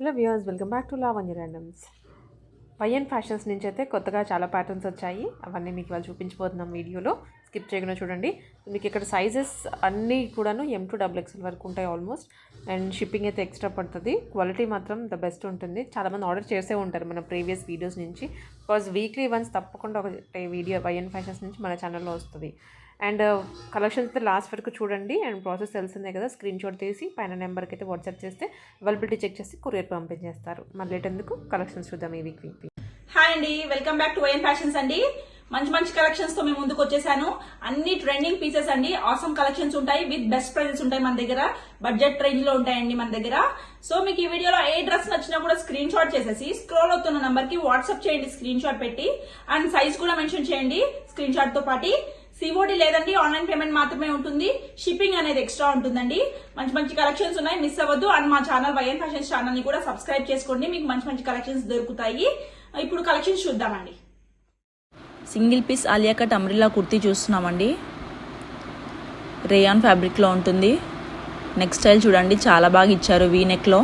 Hello viewers welcome back to Lavanya randoms YN fashions నుంచి అయితే కొత్తగా చాలా ప్యాటర్న్స్ వచ్చాయి. అవన్నీ మీకు వాళ్ళు చూపించబోతున్నాం వీడియోలో. స్కిప్ చేయకుండా చూడండి. మీకు ఇక్కడ సైజెస్ అన్నీ కూడాను ఎం టు డబుల్ ఎక్స్ఎల్ వరకు ఉంటాయి ఆల్మోస్ట్ అండ్ షిప్పింగ్ అయితే ఎక్స్ట్రా పడుతుంది. క్వాలిటీ మాత్రం ద బెస్ట్ ఉంటుంది. చాలామంది ఆర్డర్ చేసే ఉంటారు మన ప్రీవియస్ వీడియోస్ నుంచి. బికాజ్ వీక్లీ వన్స్ తప్పకుండా ఒక వీడియో వైఎన్ ఫ్యాషన్స్ నుంచి మన ఛానల్లో వస్తుంది. అండ్ uh, కలెక్షన్స్ అయితే లాస్ట్ వరకు చూడండి. అండ్ ప్రాసెస్ తెలిసిందే కదా స్క్రీన్ షాట్ తీసి పైన నెంబర్కి అయితే వాట్సాప్ చేస్తే అవైలబిలిటీ చెక్ చేసి కొరియర్ పంపించేస్తారు. మళ్ళీ ఎందుకు? కలెక్షన్స్ చూద్దాం ఈ వీక్ వీక్ హాయ్ అండి welcome back to YN fashions అండి. మంచి మంచి కలెక్షన్స్తో మేము ముందుకు వచ్చేసాను. అన్ని ట్రెండింగ్ పీసెస్ అండి. ఆసమ్ కలెక్షన్స్ ఉంటాయి విత్ బెస్ట్ ప్రైజెస్ ఉంటాయి మన దగ్గర. బడ్జెట్ రేంజ్లో ఉంటాయండి మన దగ్గర. సో మీకు ఈ వీడియోలో ఏ డ్రెస్ నచ్చినా కూడా స్క్రీన్ షాట్ చేసేసి స్క్రోల్ అవుతున్న నంబర్కి వాట్సాప్ చేయండి స్క్రీన్ షాట్ పెట్టి. అండ్ సైజ్ కూడా మెన్షన్ చేయండి స్క్రీన్ షాట్తో పాటు. సిఓడి లేదండి ఆన్లైన్ పేమెంట్ మాత్రమే ఉంటుంది. షిప్పింగ్ అనేది ఎక్స్ట్రా ఉంటుందండి. మంచి మంచి కలెక్షన్స్ ఉన్నాయి మిస్ అవ్వద్దు. అండ్ మా ఛానల్ వైఎన్ ఫ్యాషన్స్ ఛానల్ని కూడా సబ్స్క్రైబ్ చేసుకోండి. మీకు మంచి మంచి కలెక్షన్స్ దొరుకుతాయి. ఇప్పుడు కలెక్షన్స్ చూద్దామండి. Single piece Alia cut umbrella kurti చూస్తున్నామండి. రేయాన్ ఫ్యాబ్రిక్లో ఉంటుంది. నెక్ స్టైల్ చూడండి. చాలా బాగా ఇచ్చారు వీ నెక్లో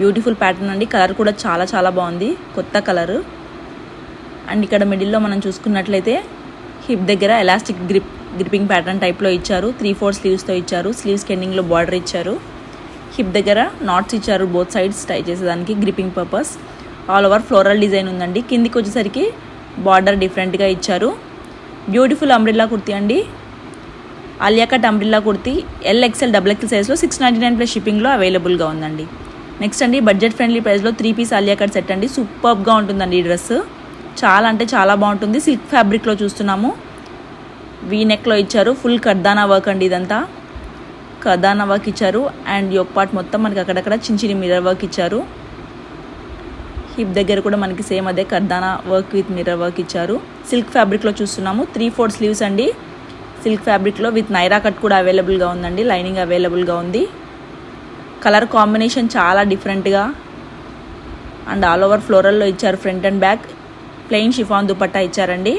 బ్యూటిఫుల్ ప్యాటర్న్ అండి. కలర్ కూడా చాలా చాలా బాగుంది. కొత్త కలరు అండ్ ఇక్కడ మిడిల్లో మనం చూసుకున్నట్లయితే హిప్ దగ్గర ఎలాస్టిక్ గ్రిప్ గ్రిప్పింగ్ ప్యాటర్న్ టైప్లో ఇచ్చారు. త్రీ ఫోర్ స్లీవ్స్తో ఇచ్చారు. స్లీవ్స్ కెండింగ్లో బార్డర్ ఇచ్చారు. హిప్ దగ్గర నాట్స్ ఇచ్చారు బోత్ సైడ్స్ టై చేసేదానికి gripping purpose. All over floral design ఉందండి. కిందికి వచ్చేసరికి బార్డర్ డిఫరెంట్గా ఇచ్చారు. బ్యూటిఫుల్ అంబ్రిల్లా కుర్తీ అండి. Alia cut umbrella kurti. L XL double XL సైజ్లో సిక్స్ నైంటీ నైన్ ప్లస్ షిప్పింగ్లో అవైలబుల్గా ఉందండి. నెక్స్ట్ అండి బడ్జెట్ ఫ్రెండ్లీ ప్రైస్లో త్రీ పీస్ అలియాకట్ సెట్ అండి. సూపర్గా ఉంటుందండి ఈ డ్రెస్ చాలా అంటే చాలా బాగుంటుంది. సిల్క్ ఫ్యాబ్రిక్లో చూస్తున్నాము. వీ నెక్లో ఇచ్చారు. ఫుల్ కర్దానా వర్క్ అండి ఇదంతా. కర్దానా వర్క్ ఇచ్చారు. అండ్ యొక్క పార్ట్ మొత్తం మనకి అక్కడక్కడ చిన్న చిన్న మిర్రర్ వర్క్ ఇచ్చారు. హిప్ దగ్గర కూడా మనకి సేమ్ అదే కర్దానా వర్క్ విత్ మిర్రర్ వర్క్ ఇచ్చారు. సిల్క్ ఫ్యాబ్రిక్లో చూస్తున్నాము. త్రీ ఫోర్ స్లీవ్స్ అండి. సిల్క్ ఫ్యాబ్రిక్లో విత్ నైరా కట్ కూడా అవైలబుల్గా ఉందండి. లైనింగ్ అవైలబుల్గా ఉంది. కలర్ కాంబినేషన్ చాలా డిఫరెంట్గా అండ్ ఆల్ ఓవర్ ఫ్లోరల్లో ఇచ్చారు front and back plain chiffon dupatta ఇచ్చారండి.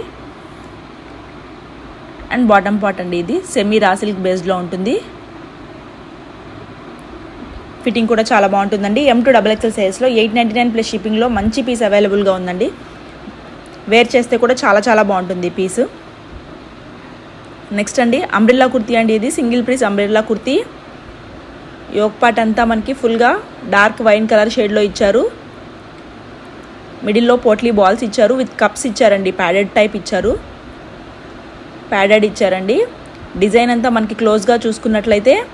అండ్ బాటమ్ పార్ట్ అండి ఇది. సెమీ రాసిల్క్ బేస్డ్లో ఉంటుంది. ఫిట్టింగ్ కూడా చాలా బాగుంటుందండి. ఎం టూ డబల్ ఎక్సెల్ సైజ్లో ఎయిట్ నైంటీ నైన్ ప్లస్ షిప్పింగ్లో మంచి పీస్ అవైలబుల్గా ఉందండి. వేర్ చేస్తే కూడా చాలా చాలా బాగుంటుంది ఈ పీసు నెక్స్ట్ అండి అంబ్రిల్లా కుర్తీ అండి ఇది. Single piece umbrella kurti. Yoke part అంతా మనకి ఫుల్గా డార్క్ వైన్ కలర్ షేడ్లో ఇచ్చారు. మిడిల్లో పోట్లీ బాల్స్ ఇచ్చారు విత్ కప్స్ ఇచ్చారండి ప్యాడెడ్ టైప్ ఇచ్చారు. ప్యాడెడ్ ఇచ్చారండి. డిజైన్ అంతా మనకి క్లోజ్గా చూసుకున్నట్లయితే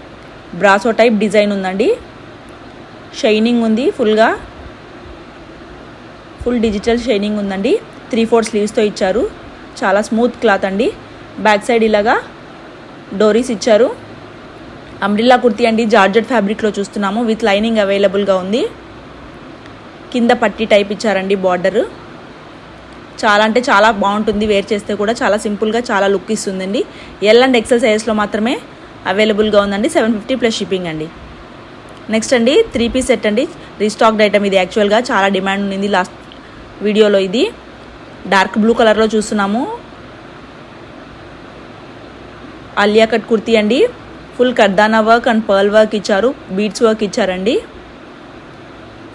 బ్రాసో టైప్ డిజైన్ ఉందండి. షైనింగ్ ఉంది ఫుల్గా. ఫుల్ డిజిటల్ షైనింగ్ ఉందండి. త్రీ ఫోర్ స్లీవ్స్తో ఇచ్చారు. చాలా స్మూత్ క్లాత్ అండి. బ్యాక్ సైడ్ ఇలాగా డోరీస్ ఇచ్చారు. అంబ్రిల్లా కుర్తీ అండి జార్జెట్ ఫ్యాబ్రిక్లో చూస్తున్నాము. విత్ లైనింగ్ అవైలబుల్గా ఉంది. కింద పట్టి టైప్ ఇచ్చారండి బార్డర్. చాలా అంటే చాలా బాగుంటుంది వేర్ చేస్తే కూడా. చాలా సింపుల్గా చాలా లుక్ ఇస్తుందండి. ఎల్ అండ్ ఎక్సెల్ సైజెస్లో మాత్రమే అవైలబుల్గా ఉందండి. సెవెన్ ఫిఫ్టీ ప్లస్ షిప్పింగ్ అండి. నెక్స్ట్ అండి త్రీ పీస్ సెట్ అండి. రీస్టాక్డ్ ఐటమ్ ఇది యాక్చువల్గా చాలా డిమాండ్ ఉంది లాస్ట్ వీడియోలో ఇది. డార్క్ బ్లూ కలర్లో చూస్తున్నాము. అలియా కట్ కుర్తీ అండి. ఫుల్ కర్దానా వర్క్ అండ్ పర్ల్ వర్క్ ఇచ్చారు. బీడ్స్ వర్క్ ఇచ్చారండి.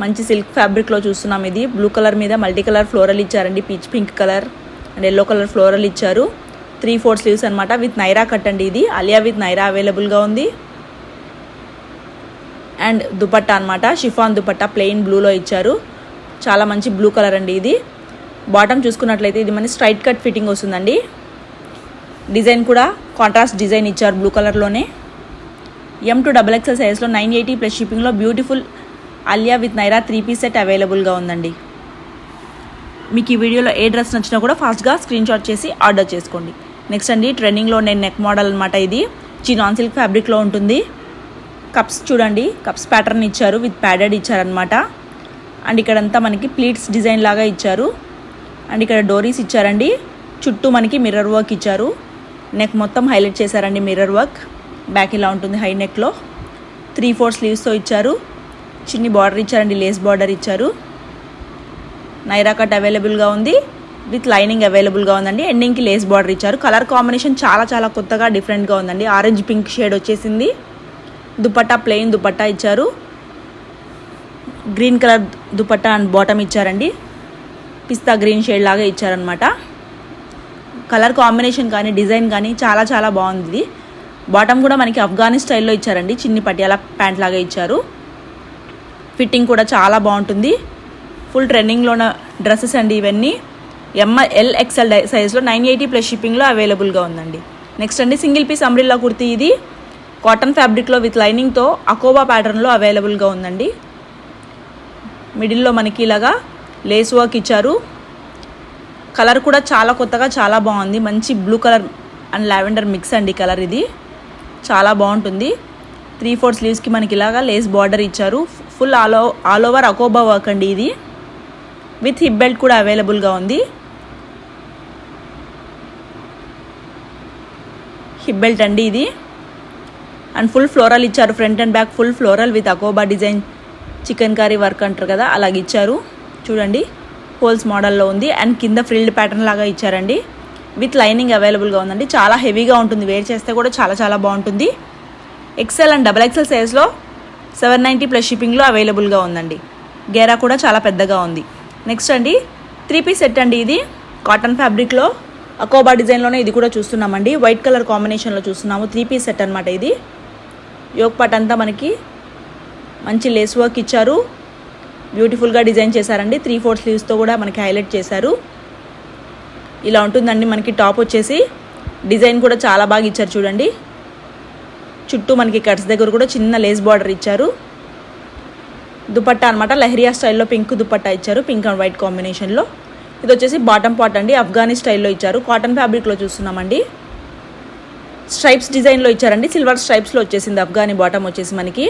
మంచి సిల్క్ ఫ్యాబ్రిక్లో చూస్తున్నాం ఇది. బ్లూ కలర్ మీద మల్టీ కలర్ ఫ్లోరల్ ఇచ్చారండి. Peach pink colour and yellow colour floral ఇచ్చారు. త్రీ ఫోర్ స్లీవ్స్ అనమాట విత్ నైరా కట్ అండి ఇది. అలియా విత్ నైరా అవైలబుల్గా ఉంది. అండ్ దుపట్టా అనమాట షిఫాన్ దుపట్టా ప్లెయిన్ బ్లూలో ఇచ్చారు. చాలా మంచి బ్లూ కలర్ అండి ఇది. బాటమ్ చూసుకున్నట్లయితే ఇది మన స్ట్రైట్ కట్ ఫిట్టింగ్ వస్తుందండి. డిజైన్ కూడా కాంట్రాస్ట్ డిజైన్ ఇచ్చారు బ్లూ కలర్లోనే ఎం టు డబల్ ఎక్సెల్ సైజ్లో నైన్ ఎయిటీ ప్లస్ షిప్పింగ్లో beautiful Alia with Naira three piece set అవైలబుల్గా ఉందండి. మీకు ఈ వీడియోలో ఏ డ్రెస్ నచ్చినా కూడా ఫాస్ట్గా స్క్రీన్ షాట్ చేసి ఆర్డర్ చేసుకోండి. నెక్స్ట్ అండి ట్రెండింగ్లో నేను నెక్ మోడల్ అనమాట ఇది. చినాన్ సిల్క్ ఫ్యాబ్రిక్లో ఉంటుంది. కప్స్ చూడండి కప్స్ ప్యాటర్న్ ఇచ్చారు విత్ ప్యాడెడ్ ఇచ్చారనమాట అండ్ ఇక్కడంతా మనకి ప్లీట్స్ డిజైన్ లాగా ఇచ్చారు. అండ్ ఇక్కడ డోరీస్ ఇచ్చారండి. చుట్టూ మనకి మిర్రర్ వర్క్ ఇచ్చారు. నెక్ మొత్తం హైలైట్ చేశారండి మిర్రర్ వర్క్ బ్యాక్ ఇలా ఉంటుంది హై నెక్లో త్రీ ఫోర్ స్లీవ్స్తో ఇచ్చారు. చిన్ని బార్డర్ ఇచ్చారండి లేస్ బార్డర్ ఇచ్చారు. నైరా కట్ అవైలబుల్గా ఉంది. విత్ లైనింగ్ అవైలబుల్గా ఉందండి. ఎండింగ్కి లేస్ బార్డర్ ఇచ్చారు. కలర్ కాంబినేషన్ చాలా చాలా కొత్తగా డిఫరెంట్గా ఉందండి. ఆరెంజ్ పింక్ షేడ్ వచ్చేసింది. దుపట్టా ప్లెయిన్ దుపట్టా ఇచ్చారు. Green colour dupatta and bottom ఇచ్చారండి. పిస్తా గ్రీన్ షేడ్ లాగా ఇచ్చారనమాట కలర్ కాంబినేషన్ కానీ డిజైన్ కానీ చాలా చాలా బాగుంది. బాటమ్ కూడా మనకి ఆఫ్ఘానీ స్టైల్లో ఇచ్చారండి. చిన్ని పటియాల ప్యాంట్ లాగా ఇచ్చారు. ఫిట్టింగ్ కూడా చాలా బాగుంటుంది. ఫుల్ ట్రెండింగ్లో ఉన్న డ్రెస్సెస్ అండి ఇవన్నీ. ఎంఎల్ ఎల్ ఎక్స్ఎల్ సైజ్లో నైన్ ఎయిటీ ప్లస్ షిప్పింగ్లో అవైలబుల్గా ఉందండి. నెక్స్ట్ అండి సింగిల్ పీస్ అంబ్రిల్లా కుర్తీ ఇది. కాటన్ ఫ్యాబ్రిక్లో విత్ లైనింగ్తో అకోబా ప్యాటర్న్లో అవైలబుల్గా ఉందండి. మిడిల్లో మనకి ఇలాగా లేస్ వర్క్ ఇచ్చారు. కలర్ కూడా చాలా కొత్తగా చాలా బాగుంది. మంచి blue colour and lavender mix అండి కలర్ ఇది. చాలా బాగుంటుంది. త్రీ ఫోర్ స్లీవ్స్కి మనకి ఇలాగా లేస్ బార్డర్ ఇచ్చారు. ఫుల్ ఆల్ ఆల్ ఓవర్ అకోబా వర్క్ అండి ఇది. విత్ హిప్ బెల్ట్ కూడా అవైలబుల్గా ఉంది. హిప్ బెల్ట్ అండి ఇది. అండ్ ఫుల్ ఫ్లోరల్ ఇచ్చారు front and back full floral with అకోబా design chikankari work అంటారు కదా అలాగ ఇచ్చారు. చూడండి హోల్స్ మోడల్లో ఉంది. అండ్ కింద ఫ్రిల్డ్ ప్యాటర్న్ లాగా ఇచ్చారండి. విత్ లైనింగ్ అవైలబుల్గా ఉందండి. చాలా హెవీగా ఉంటుంది వేర్ చేస్తే కూడా చాలా చాలా బాగుంటుంది. ఎక్సెల్ అండ్ డబల్ ఎక్సెల్ సైజ్లో సెవెన్ నైంటీ ప్లస్ షిప్పింగ్లో అవైలబుల్గా ఉందండి. గేరా కూడా చాలా పెద్దగా ఉంది. నెక్స్ట్ అండి త్రీ పీస్ సెట్ అండి ఇది. కాటన్ ఫ్యాబ్రిక్లో అకోబా డిజైన్లోనే ఇది కూడా చూస్తున్నామండి. వైట్ కలర్ కాంబినేషన్లో చూస్తున్నాము. త్రీ పీస్ సెట్ అనమాట ఇది. యోగ్ పాట్ అంతా మనకి మంచి లేస్ వర్క్ ఇచ్చారు. బ్యూటిఫుల్గా డిజైన్ చేశారండి. త్రీ ఫోర్ స్లీవ్స్తో కూడా మనకి హైలైట్ చేశారు. ఇలా ఉంటుందండి. మనకి టాప్ వచ్చేసి డిజైన్ కూడా చాలా బాగా ఇచ్చారు చూడండి. చుట్టూ మనకి కట్స్ దగ్గర కూడా చిన్న లేస్ బార్డర్ ఇచ్చారు. దుపట్టా అనమాట లహరియా స్టైల్లో పింక్ దుపట్టా ఇచ్చారు పింక్ అండ్ వైట్ కాంబినేషన్లో ఇది వచ్చేసి బాటమ్ పాట్ అండి ఆఫ్ఘానీ స్టైల్లో ఇచ్చారు. కాటన్ ఫ్యాబ్రిక్లో చూస్తున్నామండి. స్ట్రైప్స్ డిజైన్లో ఇచ్చారండి. సిల్వర్ స్ట్రైప్స్లో వచ్చేసింది ఆఫ్ఘానీ బాటమ్ వచ్చేసి మనకి.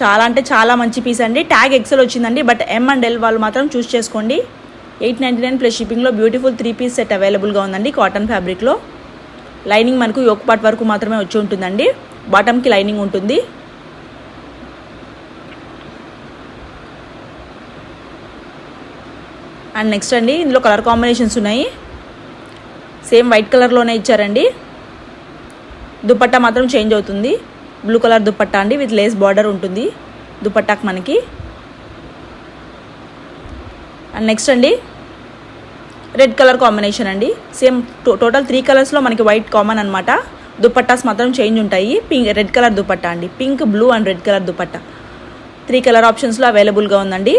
చాలా అంటే చాలా మంచి పీస్ అండి. ట్యాగ్ ఎక్సెల్ వచ్చిందండి బట్ ఎం అండ్ ఎల్ వాళ్ళు మాత్రం చూస్ చేసుకోండి. ఎయిట్ నైంటీ నైన్ ప్లస్ షిప్పింగ్లో బ్యూటిఫుల్ త్రీ పీస్ సెట్ అవైలబుల్గా ఉందండి కాటన్ ఫ్యాబ్రిక్లో లైనింగ్ మనకు యోక్ పార్ట్ వరకు మాత్రమే వచ్చి ఉంటుందండి. బాటమ్కి లైనింగ్ ఉంటుంది. అండ్ నెక్స్ట్ అండి ఇందులో కలర్ కాంబినేషన్స్ ఉన్నాయి. సేమ్ వైట్ కలర్లోనే ఇచ్చారండి. దుపట్టా మాత్రం చేంజ్ అవుతుంది. బ్లూ కలర్ దుపట్టా అండి విత్ లేస్ బార్డర్ ఉంటుంది. దుపట్టాకి మనకి. అండ్ నెక్స్ట్ అండి రెడ్ కలర్ కాంబినేషన్ అండి. సేమ్ టోటల్ త్రీ కలర్స్లో మనకి వైట్ కామన్ అనమాట దుపట్టాస్ మాత్రం చేంజ్ ఉంటాయి. పింక్ రెడ్ కలర్ దుపట్టా అండి. Pink blue and red colour dupatta three colour ఆప్షన్స్లో అవైలబుల్గా ఉందండి.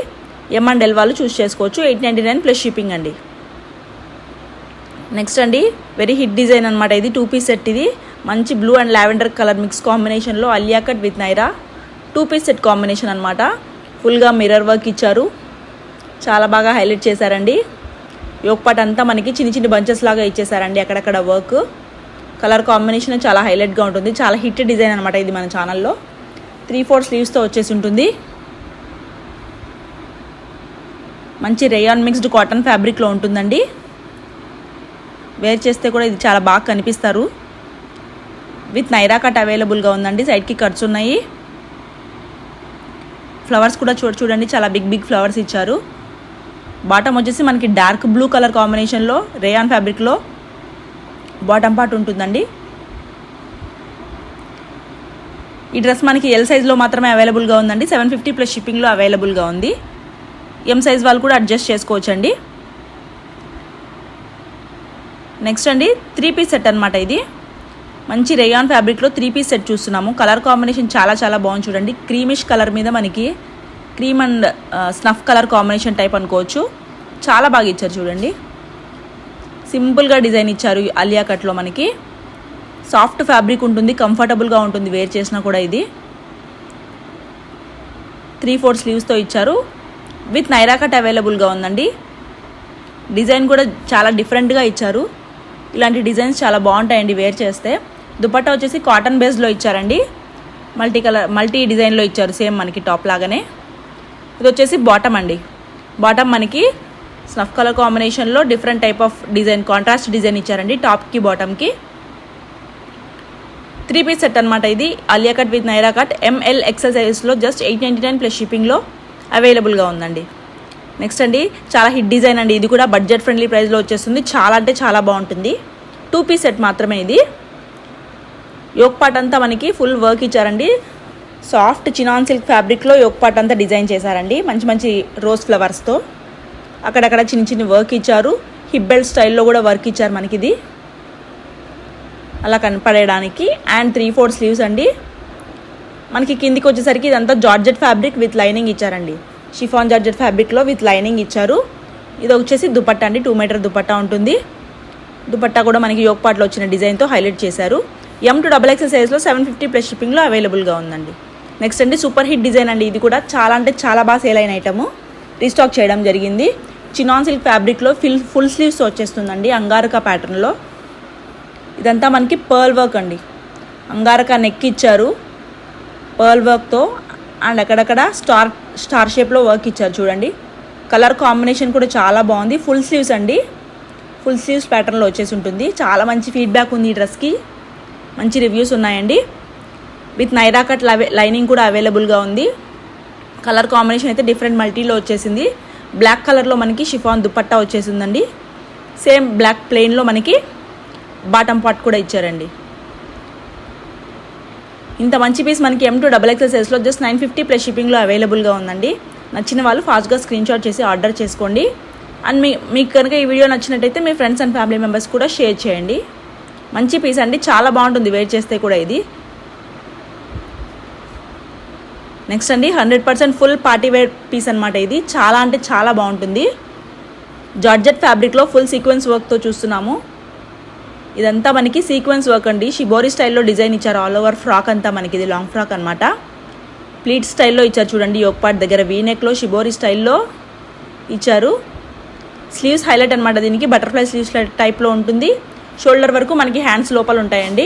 ఎం అండ్ ఎల్ వాళ్ళు చూస్ చేసుకోవచ్చు. Eight ninety nine plus shipping అండి. నెక్స్ట్ అండి వెరీ హిట్ డిజైన్ అనమాట ఇది టూ పీస్ సెట్ ఇది. మంచి blue and lavender colour mix కాంబినేషన్లో Alia cut with Naira. Two piece set combination అనమాట ఫుల్గా మిర్రర్ వర్క్ ఇచ్చారు. చాలా బాగా హైలైట్ చేశారండి. యోగపాట్ అంతా మనకి చిన్న చిన్న బంచెస్ లాగా ఇచ్చేసారండి అక్కడక్కడ వర్క్. కలర్ కాంబినేషన్ చాలా హైలైట్గా ఉంటుంది. చాలా హిట్ డిజైన్ అనమాట ఇది మన ఛానల్లో. త్రీ ఫోర్ స్లీవ్స్తో వచ్చేసి ఉంటుంది. మంచి రేయాన్ మిక్స్డ్ కాటన్ ఫ్యాబ్రిక్లో ఉంటుందండి. వేర్ చేస్తే కూడా ఇది చాలా బాగా కనిపిస్తారు. విత్ నైరా కట్ అవైలబుల్గా ఉందండి. సైడ్కి కట్స్ ఉన్నాయి. ఫ్లవర్స్ కూడా చూడ చూడండి చాలా బిగ్ బిగ్ ఫ్లవర్స్ ఇచ్చారు. బాటమ్ వచ్చేసి మనకి డార్క్ బ్లూ కలర్ కాంబినేషన్లో రేయాన్ ఫ్యాబ్రిక్లో బాటమ్ పార్ట్ ఉంటుందండి. ఈ డ్రెస్ మనకి ఎల్ సైజ్లో మాత్రమే అవైలబుల్గా ఉందండి. సెవెన్ ఫిఫ్టీ ప్లస్ షిప్పింగ్లో అవైలబుల్గా ఉంది. ఎం సైజ్ వాళ్ళు కూడా అడ్జస్ట్ చేసుకోవచ్చండి. నెక్స్ట్ అండి త్రీ పీస్ సెట్ అనమాట ఇది. మంచి రేయాన్ ఫ్యాబ్రిక్లో త్రీ పీస్ సెట్ చూస్తున్నాము. కలర్ కాంబినేషన్ చాలా చాలా బాగుంది చూడండి. క్రీమిష్ కలర్ మీద మనకి cream and snuff colour combination type అనుకోవచ్చు. చాలా బాగా ఇచ్చారు చూడండి. సింపుల్గా డిజైన్ ఇచ్చారు అలియా కట్లో మనకి. సాఫ్ట్ ఫ్యాబ్రిక్ ఉంటుంది కంఫర్టబుల్గా ఉంటుంది వేర్ చేసినా కూడా ఇది. త్రీ ఫోర్ స్లీవ్స్తో ఇచ్చారు. విత్ నైరా కట్ అవైలబుల్గా ఉందండి. డిజైన్ కూడా చాలా డిఫరెంట్గా ఇచ్చారు. ఇలాంటి డిజైన్స్ చాలా బాగుంటాయండి వేర్ చేస్తే. దుపట్టా వచ్చేసి కాటన్ బేస్లో ఇచ్చారండి. మల్టీ కలర్ మల్టీ డిజైన్లో ఇచ్చారు సేమ్ మనకి టాప్ లాగానే. ఇది వచ్చేసి బాటమ్ అండి. బాటమ్ మనకి స్నఫ్ కలర్ కాంబినేషన్లో different type of design contrast design ఇచ్చారండి టాప్కి బాటమ్కి త్రీ పీస్ సెట్ అనమాట ఇది. Alia cut with Naira cut M L XL సైజెస్లో just eight ninety nine plus షిప్పింగ్లో అవైలబుల్గా ఉందండి. నెక్స్ట్ అండి చాలా హిట్ డిజైన్ అండి. ఇది కూడా బడ్జెట్ ఫ్రెండ్లీ ప్రైస్లో వచ్చేస్తుంది. చాలా అంటే చాలా బాగుంటుంది. టూ పీస్ సెట్ మాత్రమే ఇది. యోక్ పార్ట్ అంతా మనకి ఫుల్ వర్క్ ఇచ్చారండి. సాఫ్ట్ చినాన్ సిల్క్ ఫ్యాబ్రిక్లో యోక్ పార్ట్ అంతా డిజైన్ చేశారండి. మంచి మంచి రోజ్ ఫ్లవర్స్తో. అక్కడక్కడ చిన్న చిన్న వర్క్ ఇచ్చారు. హిబ్బెల్ స్టైల్లో కూడా వర్క్ ఇచ్చారు మనకి ఇది అలా కనపడేయడానికి. అండ్ త్రీ ఫోర్ స్లీవ్స్ అండి. మనకి కిందికి వచ్చేసరికి ఇదంతా జార్జెట్ ఫ్యాబ్రిక్ విత్ లైనింగ్ ఇచ్చారండి. షిఫాన్ జార్జెట్ ఫ్యాబ్రిక్లో విత్ లైనింగ్ ఇచ్చారు. ఇది వచ్చేసి దుపట్టా అండి. టూ మీటర్ దుపట్టా ఉంటుంది. దుపట్టా కూడా మనకి యోగపాట్లో వచ్చిన డిజైన్తో హైలైట్ చేశారు. ఎం టు డబల్ ఎక్సెల్ సైజ్లో సెవెన్ ఫిఫ్టీ ప్లస్ షిప్పింగ్లో అవైలబుల్గా ఉందండి. నెక్స్ట్ అండి సూపర్ హిట్ డిజైన్ అండి. ఇది కూడా చాలా అంటే చాలా బాగా సేల్ అయిన ఐటము రీస్టాక్ చేయడం జరిగింది. చినాన్ సిల్క్ ఫ్యాబ్రిక్లో ఫిల్ ఫుల్ స్లీవ్స్ వచ్చేస్తుందండి అంగారక ప్యాటర్న్లో ఇదంతా మనకి పర్ల్ వర్క్ అండి. అంగారక నెక్ ఇచ్చారు. పర్ల్ వర్క్తో అండ్ అక్కడక్కడ స్టార్ స్టార్ షేప్లో వర్క్ ఇచ్చారు చూడండి. కలర్ కాంబినేషన్ కూడా చాలా బాగుంది. ఫుల్ స్లీవ్స్ అండి. ఫుల్ స్లీవ్స్ ప్యాటర్న్లో వచ్చేసి ఉంటుంది. చాలా మంచి ఫీడ్బ్యాక్ ఉంది ఈ డ్రెస్కి మంచి రివ్యూస్ ఉన్నాయండి. విత్ నైరా కట్ లైనింగ్ కూడా అవైలబుల్గా ఉంది. కలర్ కాంబినేషన్ అయితే డిఫరెంట్ మల్టీలో వచ్చేసింది. బ్లాక్ కలర్లో మనకి షిఫాన్ దుపట్టా వచ్చేసిందండి. సేమ్ బ్లాక్ ప్లెయిన్లో మనకి బాటమ్ పార్ట్ కూడా ఇచ్చారండి. ఇంత మంచి పీస్ మనకి ఎం టూ డబల్ ఎక్సెల్ సైజ్లో జస్ట్ నైన్ ఫిఫ్టీ ప్లస్ షిప్పింగ్లో అవైలబుల్గా ఉందండి. నచ్చిన వాళ్ళు ఫాస్ట్గా స్క్రీన్ షాట్ చేసి ఆర్డర్ చేసుకోండి. అండ్ మీ మీకు కనుక ఈ వీడియో నచ్చినట్టయితే మీ ఫ్రెండ్స్ అండ్ ఫ్యామిలీ మెంబర్స్ కూడా షేర్ చేయండి. మంచి పీస్ అండి. చాలా బాగుంటుంది. వేర్ చేస్తే కూడా ఇది. నెక్స్ట్ అండి hundred percent full party wear piece అనమాట ఇది. చాలా అంటే చాలా బాగుంటుంది. జార్జెట్ ఫ్యాబ్రిక్లో ఫుల్ సీక్వెన్స్ వర్క్తో చూస్తున్నాము. ఇదంతా మనకి సీక్వెన్స్ వర్క్ అండి. షిబోరి స్టైల్లో డిజైన్ ఇచ్చారు. ఆల్ ఓవర్ ఫ్రాక్ అంతా మనకి ఇది లాంగ్ ఫ్రాక్ అనమాట ప్లీట్ స్టైల్లో ఇచ్చారు చూడండి యోక్పాట్ దగ్గర వీనెక్లో షిబోరి స్టైల్లో ఇచ్చారు. స్లీవ్స్ హైలైట్ అనమాట దీనికి. బటర్ఫ్లై స్లీవ్స్ టైప్లో ఉంటుంది. షోల్డర్ వరకు మనకి హ్యాండ్స్ లోపల ఉంటాయండి.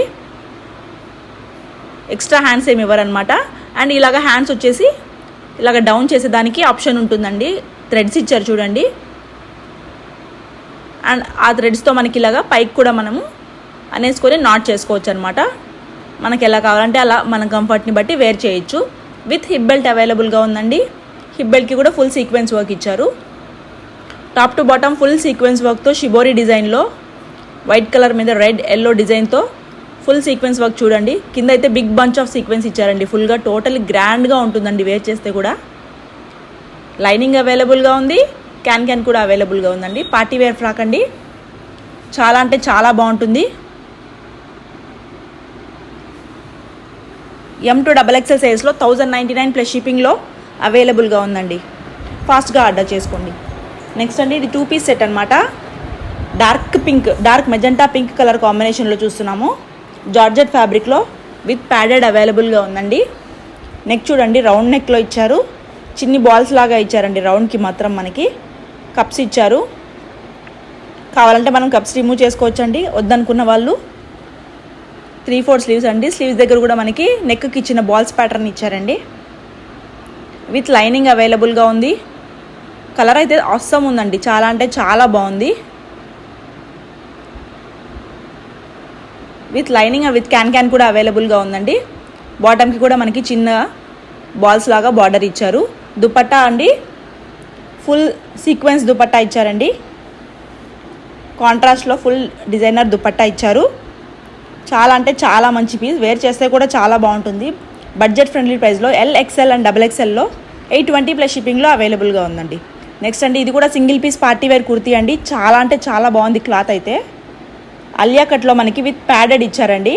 ఎక్స్ట్రా హ్యాండ్స్ ఏమి ఇవ్వరనమాట అండ్ ఇలాగ హ్యాండ్స్ వచ్చేసి ఇలాగ డౌన్ చేసేదానికి ఆప్షన్ ఉంటుందండి. థ్రెడ్స్ ఇచ్చారు చూడండి. అండ్ ఆ థ్రెడ్స్తో మనకి ఇలాగా పైకి కూడా మనము అనేసుకొని నాట్ చేసుకోవచ్చు అనమాట మనకి ఎలా కావాలంటే అలా మన కంఫర్ట్ని బట్టి వేర్ చేయొచ్చు. విత్ హిప్ బెల్ట్ అవైలబుల్గా ఉందండి. హిప్ బెల్ట్కి కూడా ఫుల్ సీక్వెన్స్ వర్క్ ఇచ్చారు. Top to bottom full sequence వర్క్తో షిబోరి డిజైన్లో వైట్ కలర్ మీద రెడ్ ఎల్లో డిజైన్తో ఫుల్ సీక్వెన్స్ వర్క్ చూడండి. కింద అయితే బిగ్ బంచ్ ఆఫ్ సీక్వెన్స్ ఇచ్చారండి. ఫుల్గా టోటల్ గ్రాండ్గా ఉంటుందండి వేర్ చేస్తే కూడా. లైనింగ్ అవైలబుల్గా ఉంది. క్యాన్ క్యాన్ కూడా అవైలబుల్గా ఉందండి. పార్టీ వేర్ ఫ్రాక్ అండి. చాలా అంటే చాలా బాగుంటుంది. ఎం టు డబల్ ఎక్సెల్ సైజ్లో థౌజండ్ నైంటీ నైన్ ప్లస్ షిప్పింగ్లో అవైలబుల్గా ఉందండి. ఫాస్ట్గా ఆర్డర్ చేసుకోండి. నెక్స్ట్ అండి ఇది టూ పీస్ సెట్ అనమాట dark pink dark magenta pink colour కాంబినేషన్లో చూస్తున్నాము. జార్జెట్ ఫ్యాబ్రిక్లో విత్ ప్యాడెడ్ అవైలబుల్గా ఉందండి. నెక్ చూడండి రౌండ్ నెక్లో ఇచ్చారు. చిన్ని బాల్స్ లాగా ఇచ్చారండి రౌండ్కి మాత్రం మనకి. కప్స్ ఇచ్చారు. కావాలంటే మనం కప్స్ రిమూవ్ చేసుకోవచ్చండి. వద్దనుకున్న వాళ్ళు త్రీ ఫోర్ స్లీవ్స్ అండి. స్లీవ్స్ దగ్గర కూడా మనకి నెక్కి ఇచ్చిన బాల్స్ ప్యాటర్న్ ఇచ్చారండి. విత్ లైనింగ్ అవైలబుల్గా ఉంది. కలర్ అయితే అవసరం ఉందండి చాలా అంటే చాలా బాగుంది. With lining with can can కూడా అవైలబుల్గా ఉందండి. బాటమ్కి కూడా మనకి చిన్న బాల్స్ లాగా బార్డర్ ఇచ్చారు. దుపట్టా అండి. ఫుల్ సీక్వెన్స్ దుపట్టా ఇచ్చారండి. కాంట్రాస్ట్లో ఫుల్ డిజైనర్ దుపట్టా ఇచ్చారు. చాలా అంటే చాలా మంచి పీస్ వేర్ చేస్తే కూడా చాలా బాగుంటుంది. బడ్జెట్ ఫ్రెండ్లీ ప్రైస్లో ఎల్ ఎక్స్ఎల్ అండ్ డబల్ ఎక్స్ఎల్లో ఎయిట్ ట్వంటీ ప్లస్ షిప్పింగ్లో అవైలబుల్గా ఉందండి. నెక్స్ట్ అండి ఇది కూడా single piece party wear kurti అండి. చాలా అంటే చాలా బాగుంది క్లాత్ అయితే. అలియా కట్లో మనకి విత్ ప్యాడెడ్ ఇచ్చారండి.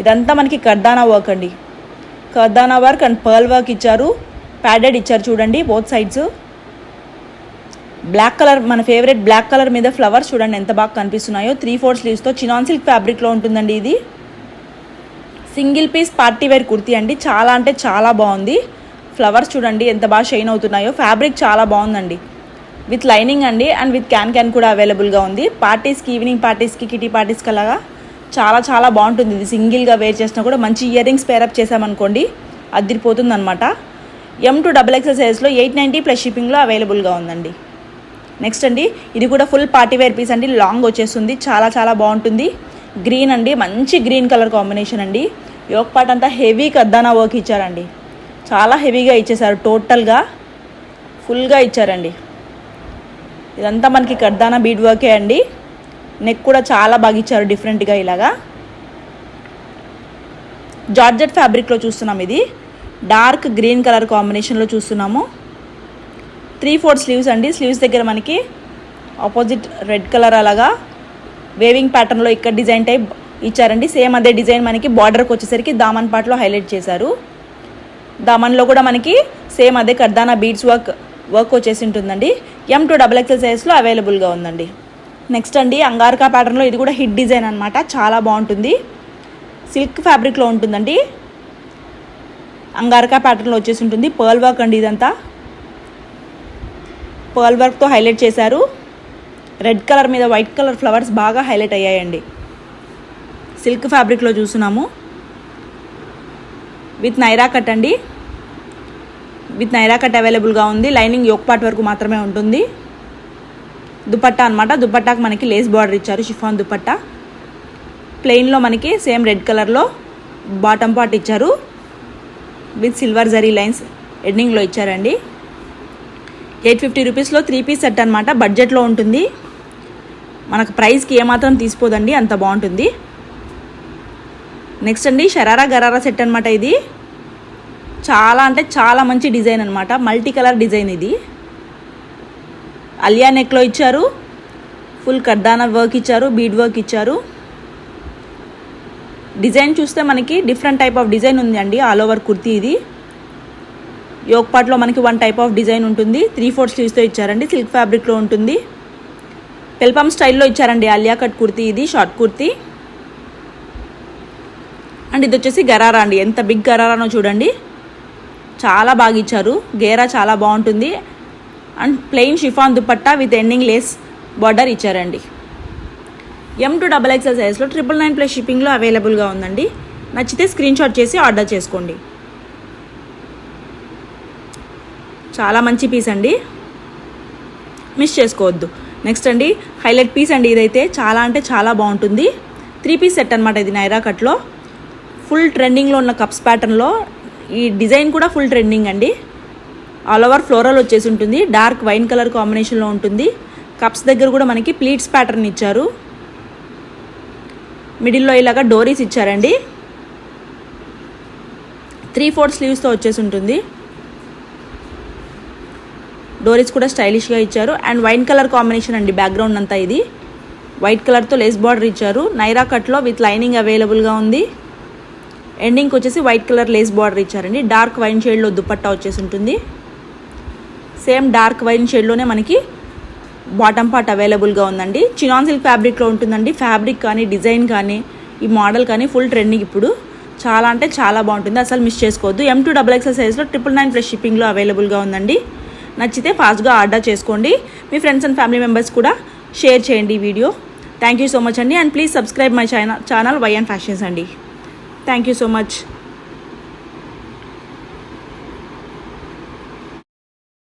ఇదంతా మనకి కర్దానా వర్క్ అండి. కర్దానా వర్క్ అండ్ పర్ల్ వర్క్ ఇచ్చారు. ప్యాడెడ్ ఇచ్చారు చూడండి బోత్ సైడ్స్. బ్లాక్ కలర్ మన ఫేవరెట్ బ్లాక్ కలర్ మీద ఫ్లవర్స్ చూడండి ఎంత బాగా కనిపిస్తున్నాయో. త్రీ ఫోర్ స్లీవ్స్తో చినాన్ సిల్క్ ఫ్యాబ్రిక్లో ఉంటుందండి ఇది. Single piece party wear kurti అండి. చాలా అంటే చాలా బాగుంది. ఫ్లవర్స్ చూడండి ఎంత బాగా షైన్ అవుతున్నాయో. ఫ్యాబ్రిక్ చాలా బాగుందండి. విత్ లైనింగ్ అండి అండ్ విత్ క్యాన్ క్యాన్ కూడా అవైలబుల్గా ఉంది. పార్టీస్కి ఈవినింగ్ పార్టీస్కి కిటీ పార్టీస్కి అలాగా చాలా చాలా బాగుంటుంది. ఇది సింగిల్గా వేర్ చేసినా కూడా మంచి ఇయర్ రింగ్స్ పేరప్ చేసామనుకోండి అదిరిపోతుంది అనమాట ఎం టు డబల్ ఎక్సెల్ సైజ్లో ఎయిట్ నైంటీ ప్లస్ షిప్పింగ్లో అవైలబుల్గా ఉందండి. నెక్స్ట్ అండి ఇది కూడా ఫుల్ పార్టీ వేర్ పీస్ అండి. లాంగ్ వచ్చేస్తుంది. చాలా చాలా బాగుంటుంది. గ్రీన్ అండి. మంచి గ్రీన్ కలర్ కాంబినేషన్ అండి. యోక్ పార్ట్ అంతా హెవీ కద్దానా వర్క్ ఇచ్చారండి. చాలా హెవీగా ఇచ్చేసారు టోటల్గా ఫుల్గా ఇచ్చారండి. ఇదంతా మనకి కర్దానా బీడ్ వర్కే అండి. నెక్ కూడా చాలా బాగా ఇచ్చారు డిఫరెంట్గా ఇలాగా. జార్జెట్ ఫ్యాబ్రిక్లో చూస్తున్నాం ఇది. డార్క్ గ్రీన్ కలర్ కాంబినేషన్లో చూస్తున్నాము. త్రీ ఫోర్ స్లీవ్స్ అండి. స్లీవ్స్ దగ్గర మనకి ఆపోజిట్ రెడ్ కలర్ అలాగా. వేవింగ్ ప్యాటర్న్లో ఇక్కడ డిజైన్ టైప్ ఇచ్చారండి. సేమ్ అదే డిజైన్ మనకి బార్డర్కి వచ్చేసరికి దామన్ పాటలో హైలైట్ చేశారు. దామన్లో కూడా మనకి సేమ్ అదే కర్దానా బీడ్స్ వర్క్ వర్క్ వచ్చేసి ఉంటుందండి. ఎం టూ డబల్ ఎక్సెల్ సైజ్లో అవైలబుల్గా ఉందండి. నెక్స్ట్ అండి అంగారకా ప్యాటర్న్లో ఇది కూడా హిట్ డిజైన్ అనమాట చాలా బాగుంటుంది. సిల్క్ ఫ్యాబ్రిక్లో ఉంటుందండి. అంగారకా ప్యాటర్న్లో వచ్చేసి ఉంటుంది. పర్ల్ వర్క్ అండి ఇదంతా. పర్ల్ వర్క్తో హైలైట్ చేశారు. రెడ్ కలర్ మీద వైట్ కలర్ ఫ్లవర్స్ బాగా హైలైట్ అయ్యాయండి. సిల్క్ ఫ్యాబ్రిక్లో చూస్తున్నాము. విత్ నైరా కట్ అండి. విత్ నైరా కట్ అవైలబుల్గా ఉంది. లైనింగ్ యోక్ పార్ట్ వరకు మాత్రమే ఉంటుంది. దుపట్టా అనమాట దుపట్టాకు మనకి లేస్ బార్డర్ ఇచ్చారు షిఫాన్ దుపట్టా. ప్లెయిన్లో మనకి సేమ్ రెడ్ కలర్లో బాటమ్ పార్ట్ ఇచ్చారు. విత్ సిల్వర్ జరీ లైన్స్ ఎండింగ్లో ఇచ్చారండి. ఎయిట్ ఫిఫ్టీ రూపీస్లో త్రీ పీస్ సెట్ అనమాట బడ్జెట్లో ఉంటుంది. మనకు ప్రైస్కి ఏమాత్రం తీసిపోదండి. అంత బాగుంటుంది. నెక్స్ట్ అండి షరారా గరారా సెట్ అనమాట ఇది. చాలా అంటే చాలా మంచి డిజైన్ అనమాట మల్టీ కలర్ డిజైన్ ఇది. అలియా నెక్లో ఇచ్చారు. ఫుల్ కర్దానా వర్క్ ఇచ్చారు బీడ్ వర్క్ ఇచ్చారు. డిజైన్ చూస్తే మనకి డిఫరెంట్ టైప్ ఆఫ్ డిజైన్ ఉంది అండి ఆల్ ఓవర్ కుర్తీ ఇది. యోగపాట్లో మనకి వన్ టైప్ ఆఫ్ డిజైన్ ఉంటుంది. త్రీ ఫోర్ స్లీవ్స్తో ఇచ్చారండి. సిల్క్ ఫ్యాబ్రిక్లో ఉంటుంది. పెల్పమ్ స్టైల్లో ఇచ్చారండి. అలియా కట్ కుర్తీ ఇది షార్ట్ కుర్తీ. అండ్ ఇది వచ్చేసి గరారా అండి. ఎంత బిగ్ గరారానో చూడండి. చాలా బాగా ఇచ్చారు. గేరా చాలా బాగుంటుంది. And plain chiffon dupatta with ending lace border ఇచ్చారండి. ఎం టు డబల్ ఎక్స్ఎల్ సైజ్లో ట్రిపుల్ నైన్ ప్లస్ షిప్పింగ్లో అవైలబుల్గా ఉందండి. నచ్చితే స్క్రీన్ షాట్ చేసి ఆర్డర్ చేసుకోండి. చాలా మంచి పీస్ అండి. మిస్ చేసుకోవద్దు. నెక్స్ట్ అండి హైలైట్ పీస్ అండి ఇదైతే. చాలా అంటే చాలా బాగుంటుంది. త్రీ పీస్ సెట్ అనమాట ఇది నైరా కట్లో. ఫుల్ ట్రెండింగ్లో ఉన్న కప్స్ ప్యాటర్న్లో ఈ డిజైన్ కూడా ఫుల్ ట్రెండింగ్ అండి. ఆల్ ఓవర్ ఫ్లోరల్ వచ్చేసి ఉంటుంది. డార్క్ వైన్ కలర్ కాంబినేషన్లో ఉంటుంది. కప్స్ దగ్గర కూడా మనకి ప్లీట్స్ ప్యాటర్న్ ఇచ్చారు. మిడిల్లో ఇలాగా డోరీస్ ఇచ్చారండి. త్రీ ఫోర్ స్లీవ్స్తో వచ్చేసి ఉంటుంది. డోరీస్ కూడా స్టైలిష్గా ఇచ్చారు. అండ్ వైన్ కలర్ కాంబినేషన్ అండి బ్యాక్గ్రౌండ్ అంతా ఇది. వైట్ కలర్తో లేస్ బార్డర్ ఇచ్చారు. నైరా కట్లో విత్ లైనింగ్ అవైలబుల్గా ఉంది. ఎండింగ్కి వచ్చేసి వైట్ కలర్ లేస్ బార్డర్ ఇచ్చారండి. డార్క్ వైన్ షేడ్లో దుపట్టా వచ్చేసి ఉంటుంది. సేమ్ డార్క్ వైన్ షేడ్లోనే మనకి బాటమ్ పార్ట్ అవైలబుల్గా ఉందండి. చినాన్ సిల్క్ ఫ్యాబ్రిక్లో ఉంటుందండి. ఫ్యాబ్రిక్ కానీ డిజైన్ కానీ ఈ మోడల్ కానీ ఫుల్ ట్రెండింగ్ ఇప్పుడు. చాలా అంటే చాలా బాగుంటుంది. అసలు మిస్ చేసుకోవద్దు. ఎం టూ డబల్ ఎక్స్ఎల్ సైజ్లో ట్రిపుల్ నైన్ ప్లస్ షిప్పింగ్లో అవైలబుల్గా ఉందండి. నచ్చితే ఫాస్ట్గా ఆర్డర్ చేసుకోండి. మీ ఫ్రెండ్స్ అండ్ ఫ్యామిలీ మెంబర్స్ కూడా షేర్ చేయండి ఈ video thank you so much అండి. And please subscribe my channel channel Y and fashions అండి. Thank you so much